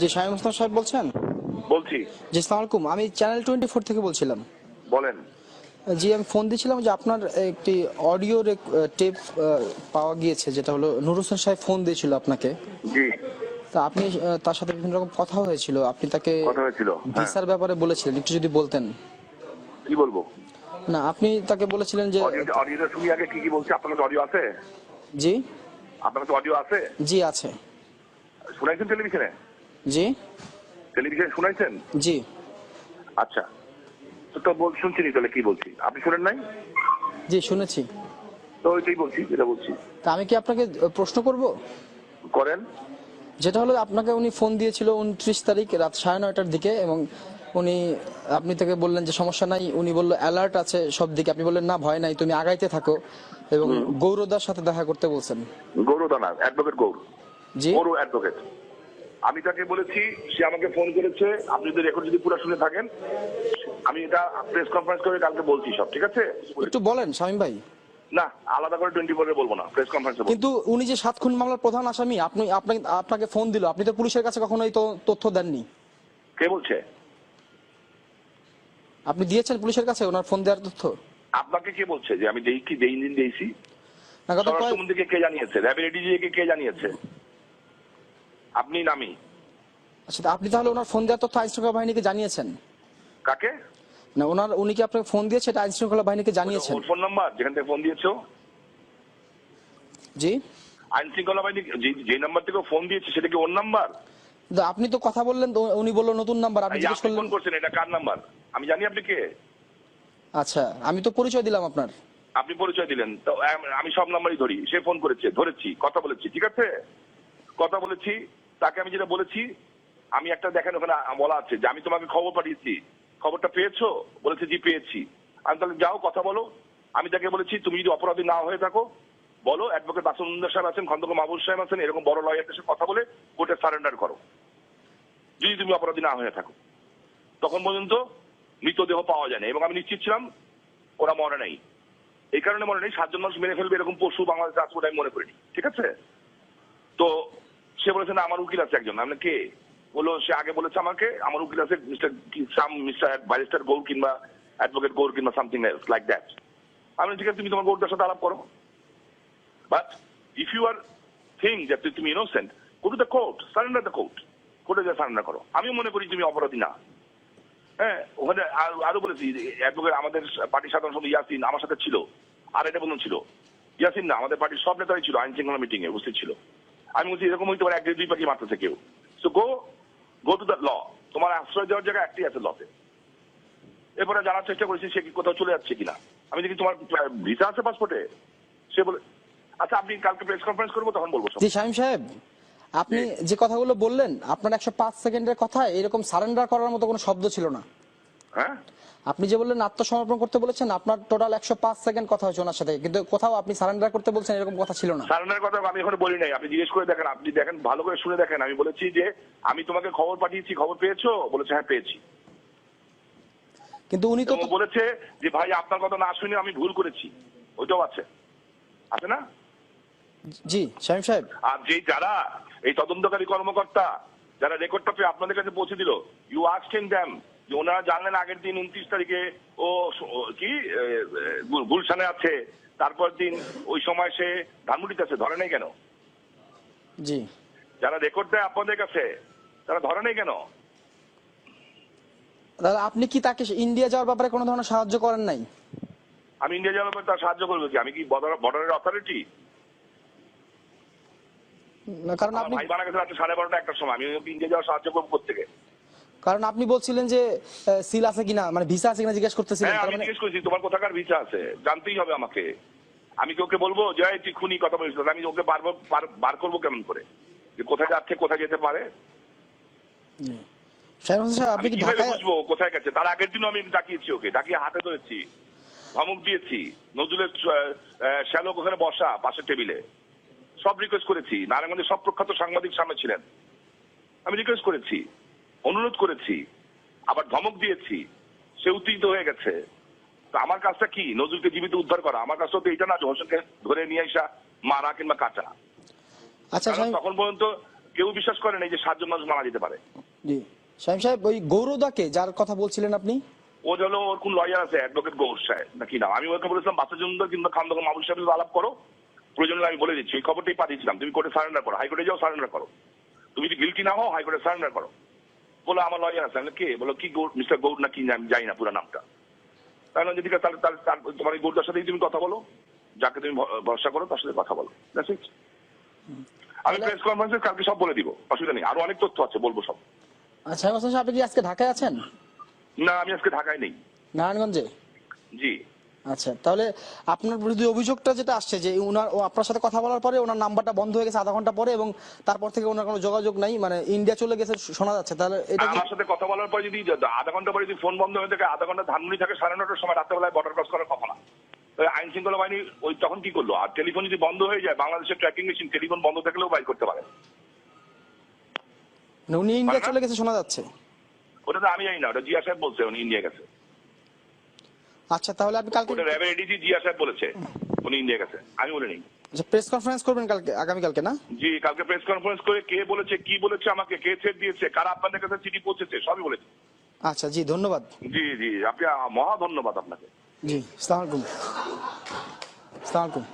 জি শাহিম মুস্তাফা সাহেব বলছেন? বলছি। জি সালাম আলাইকুম। আমি চ্যানেল টোয়েন্টি ফোর থেকে বলছিলাম। বলেন। জি আমি ফোন দিয়েছিলাম যে আপনার একটি অডিও টেপ পাওয়া গিয়েছে যেটা হলো নুর হোসেন সাহেব ফোন দিয়েছিল আপনাকে। জি। তা আপনি তার সাথে বিভিন্ন রকম কথা হয়েছিল। আপনি তাকে ভিসার ব্যাপারে বলেছিলেন। একটু যদি বলতেন। কি বলব? না আপনি তাকে বলেছিলেন যে অডিও অডিওটা শুনি আগে কি কি বলছি? আপনার কাছে অডিও আছে? জি। আপনার কাছে অডিও আছে? জি আছে। শুনাইছেন টেলিভিশনে? জি। টেলিভিশনে শুনাইছেন? জি। আচ্ছা। তো বল শুনছিনি তাহলে কি বলছি? আপনি শুনেন নাই? জি শুনেছি। তো ওইটাই বলছি যেটা বলছি। তা আমি কি আপনাকে প্রশ্ন করব? করেন। যেটা হলো আপনাকে উনি ফোন দিয়েছিল উনত্রিশ তারিখ রাত সাড়ে নয়টার দিকে এবং উনি আপনি তাকে বললেন যে সমস্যা নাই উনি বলল অ্যালার্ট আছে সব দিকে। আপনি বললেন না ভয় নাই তুমি আগাইতে থাকো। এবং গৌরদার সাথে দেখা করতে বলছেন। গৌরদানা অ্যাডভোকেট গৌর। জি। গৌর অ্যাডভোকেট আমি তাকে বলেছি সে আমাকে ফোন করেছে। আপনি যদি রেকর্ড যদি পুরো শুনে থাকেন আমি এটা প্রেস কনফারেন্স করে কালকে বলছি সব ঠিক আছে? একটু বলেন শামীম ভাই। না আলাদা করে টোয়েন্টি ফোরে বলব না প্রেস কনফারেন্সে কিন্তু উনি যে সাত খুন মামলার প্রধান আসামি আপনি আপনাকে আপনাকে ফোন দিল। আপনি তো পুলিশের কাছে কখনো এই তথ্য দেননি। কে বলছে? আপনি দিয়েছেন পুলিশের কাছে ওনার ফোন দেওয়ার তথ্য? আপনাকে কে বলছে যে আমি দেই কি দেই দিন দিয়েছি? না গত কে জানিয়েছে? র্যাবিলিটিকে কে জানিয়েছে? আপনি নামি আচ্ছা আপনি তাহলে ওনার ফোন দেওয়ার তথ্য আইন শৃঙ্খলা বাহিনীকে জানিয়েছেন? কাকে? না ওনার উনি কি আপনাকে ফোন দিয়েছে? এটা আইন শৃঙ্খলা বাহিনীকে জানিয়েছেন ওর ফোন নাম্বার যেখান থেকে ফোন দিয়েছ? জি। আইন শৃঙ্খলা বাহিনী যে- নাম্বার থেকে ফোন দিয়েছে সেটা কি ওর নাম্বার? আপনি তো কথা বললেন উনি বলল নতুন নাম্বার আপনি জিজ্ঞেস করলেন ফোন করছেন এটা কার নাম্বার? আমি জানি আপনি কে। আচ্ছা আমি তো পরিচয় দিলাম আপনার। আপনি পরিচয় দিলেন তো আমি সব নাম্বারই ধরি সে ফোন করেছে ধরেছি কথা বলেছি ঠিক আছে? কথা বলেছি, তাকে আমি যেটা বলেছি, আমি একটা দেখেন ওখানে বলা আছে যে আমি তোমাকে খবর পাঠিয়েছি। খবরটা পেয়েছ? বলেছে, জি, পেয়েছি। আমি তাহলে যাও, কথা বলো। আমি তাকে বলেছি, তুমি যদি অপরাধী না হয়ে থাকো, বলো, অ্যাডভোকেট বাসুন্দর সাহেব আছেন, খন্দকার মাহবুব সাহেব আছেন, এরকম বড় লয়ারদের সাথে কথা বলে কোর্টে সারেন্ডার করো। যদি তুমি অপরাধী না হয়ে থাকো। তখন পর্যন্ত মৃতদেহ পাওয়া যায় না। এবং আমি নিশ্চিত ছিলাম, ওরা মরে নাই। এই কারণে মনে নেই, সাতজন মানুষ মেরে ফেলবে, এরকম পশু বাংলাদেশে আছে বলে আমি মনে করিনি। ঠিক আছে? তো সে বলেছে, না, আমার উকিল আছে একজন। আমি কে? বলল, সে আগে বলেছে আমাকে, আমার উকিল আছে mister Sam, mister barrister Gour কিংবা অ্যাডভোকেট গৌর কিংবা সামথিং এলস, লাইক দ্যাট। আমি ঠিক আছে, তুমি তোমার গৌরদার সাথে আলাপ করো। But if you are think যে তুমি innocent go to the court surrender the court কোর্টে যা সারেন্ডার করো। আমিও মনে করি তুমি অপরাধী না। হ্যাঁ ওখানে আর- বলেছি, অ্যাডভোকেট আমাদের পার্টির সাধারণ সম্পাদক ইয়াসিন আমার সাথে ছিল, আর এটা বন্ধু ছিল। ইয়াসিন না, আমাদের পার্টির সব নেতাই ছিল আইন শৃঙ্খলা মিটিং এ উপস্থিত ছিল। আমি বলছি এরকম হইতে পারে এক দুই পাখি মারতেছে কেউ। So go go to the law তোমার আশ্রয় দেওয়ার জায়গায় একটাই আছে লতে এরপরে জানার চেষ্টা করেছি সে কি কোথাও চলে যাচ্ছে কিনা। আমি দেখি তোমার ভিসা আছে পাসপোর্টে সে বলে আচ্ছা আপনি কালকে প্রেস কনফারেন্স করব তখন বলব জি শাহিম সাহেব আপনি যে কথাগুলো বললেন আপনার একশো পাঁচ সেকেন্ডের কথা এরকম সারেন্ডার করার মতো কোনো শব্দ ছিল না। হ্যাঁ? আপনি যে বললেন আত্মসমর্পণ করতে বলেছেন আপনার টোটাল একশো পাঁচ সেকেন্ড কথা হয়েছে ওনার সাথে। কিন্তু কোথাও আপনি সারেন্ডার করতে বলছেন এরকম কথা ছিল না। সারেন্ডার কথা আমি এখন বলি নাই। আপনি জিজ্ঞেস করে দেখেন আপনি দেখেন ভালো করে শুনে দেখেন। আমি বলেছি যে আমি তোমাকে খবর পাঠিয়েছি খবর পেয়েছ? বলেছে হ্যাঁ পেয়েছি। কিন্তু উনি তো বলেছে যে ভাই আপনার কথা না শুনে আমি ভুল করেছি। ওইটাও আছে। আছে না? জি শাহিম সাহেব। আর যে যারা এই তদন্তকারী কর্মকর্তা যারা রেকর্ডটা পেয়ে আপনাদের কাছে পৌঁছে দিল ইউ আস্কিং দ্যাম যে ওনারা জানলেন আগের দিন উনত্রিশ তারিখে ও কি গুলশানে আছে তারপর দিন ওই সময় সে ধানমুটিতে আছে ধরে নেই কেন? জি। যারা রেকর্ড দেয় আপনাদের কাছে তারা ধরে নেই কেন? তাহলে আপনি কি তাকে ইন্ডিয়া যাওয়ার ব্যাপারে কোনো ধরনের সাহায্য করেন নাই? আমি ইন্ডিয়া যাওয়ার ব্যাপারে তার সাহায্য করব কি? আমি কি বর্ডারের অথরিটি কারণ আপনি ভাই মারা গেছে রাত্রে সাড়ে বারোটা একটার সময় আমি ইন্ডিয়া যাওয়ার সাহায্য করব থেকে কারণ আপনি বলছিলেন যে সিল আছে কিনা মানে ভিসা আছে কিনা জিজ্ঞেস করতেছিলেন। হ্যাঁ আমি মানে জিজ্ঞেস করেছি তোমার কোথাকার ভিসা আছে? জানতেই হবে আমাকে। আমি কি ওকে বলব যে এই তুই খুনি কথা বলিস আমি ওকে বার বার- করব কেমন করে? যে কোথায় যাচ্ছে কোথায় যেতে পারে? আপনি কি ঢাকায় বুঝব কোথায় গেছে? তার আগের দিনও আমি ডাকিয়েছি ওকে ডাকিয়ে হাতে ধরেছি ধমক দিয়েছি নজরুলের শ্যালক ওখানে বসা পাশের টেবিলে। সব রিকোয়েস্ট করেছি নারায়ণগঞ্জের সব প্রখ্যাত সাংবাদিক সামনে ছিলেন। আমি রিকোয়েস্ট করেছি। অনুরোধ করেছি আবার ধমক দিয়েছি সে উত্তেজিত হয়ে গেছে। তো আমার কাজটা কি? নজরুলকে জীবিত উদ্ধার করা। আমার কাজটা তো এটা না হোসেনকে ধরে নিয়ে আসা মারা কিংবা কাটা আচ্ছা তখন পর্যন্ত কেউ বিশ্বাস করে না যে সাতজন মানুষ মারা যেতে পারে। জি। শাহিম সাহেব ওই গৌরদাকে যার কথা বলছিলেন আপনি? ও হলো ওর কোন লয়ার আছে অ্যাডভোকেট গৌর সাহেব নাকি না আমি ওকে বলেছিলাম বাচ্চা জন্য কিংবা খান দোকান মামুল সাহেব আলাপ করো। প্রয়োজন আমি বলে দিচ্ছি। এই খবরটাই পাঠিয়েছিলাম। তুমি কোর্টে সারেন্ডার করো। হাইকোর্টে যাও সারেন্ডার করো। তুমি যদি গিলটি না হও হাইকোর্টে সারেন্ডার করো। বলো আমার লয়ার আছে আমি কে বলো কি গৌর মিস্টার গৌর না কি আমি জানি না পুরো নামটা তাহলে যদি তাহলে তাহলে তোমার এই গৌরদার সাথেই তুমি কথা বলো যাকে তুমি ভরসা করো তার সাথে কথা বলো. আমি প্রেস কনফারেন্সে কালকে সব বলে দিব অসুবিধা নেই আরও অনেক তথ্য আছে বলব সব আচ্ছা আপনি কি আজকে ঢাকায় আছেন না আমি আজকে ঢাকায় নেই নারায়ণগঞ্জে জি আচ্ছা তাহলে আপনার বিরুদ্ধে অভিযোগটা যেটা আসছে যে উনার ও আপনার সাথে কথা বলার পরে ওনার নাম্বারটা বন্ধ হয়ে গেছে আধা ঘণ্টা পরে এবং তারপর থেকে ওনার কোনো যোগাযোগ নাই মানে ইন্ডিয়া চলে গেছে শোনা যাচ্ছে তাহলে এটা আমার সাথে কথা বলার পর যদি আধা ঘণ্টা পরে যদি ফোন বন্ধ হয়ে থাকে আধা ঘণ্টা ধানমুড়ি থাকে সাড়ে নটার সময় রাত্রেবেলায় বর্ডার ক্রস করার কথা না। আইন শৃঙ্খলা বাহিনী ওই তখন কি করল? আর টেলিফোন যদি বন্ধ হয়ে যায় বাংলাদেশের ট্র্যাকিং মেশিন টেলিফোন বন্ধ থাকলেও বাইর করতে পারে। মানে উনি ইন্ডিয়া চলে গেছে শোনা যাচ্ছে? ওটা তো আমি জানি না ওটা জিয়া সাহেব বলছে উনি ইন্ডিয়া গেছে। আচ্ছা তাহলে আপনি কালকে ওটা র্যাবের এডিজি জিয়া সাহেব বলেছে উনি ইন্ডিয়া গেছে। আমি বলিনি। আচ্ছা প্রেস কনফারেন্স করবেন কালকে আগামী কালকে না? জি কালকে প্রেস কনফারেন্স করে কে বলেছে কি বলেছে আমাকে কে চেক দিয়েছে কারা আপনাদের কাছে চিঠি পৌঁছেছে সবই বলেছে। আচ্ছা জি ধন্যবাদ। জি জি আপনি মহা ধন্যবাদ আপনাকে। জি সালাম আলাইকুম। সালাম আলাইকুম।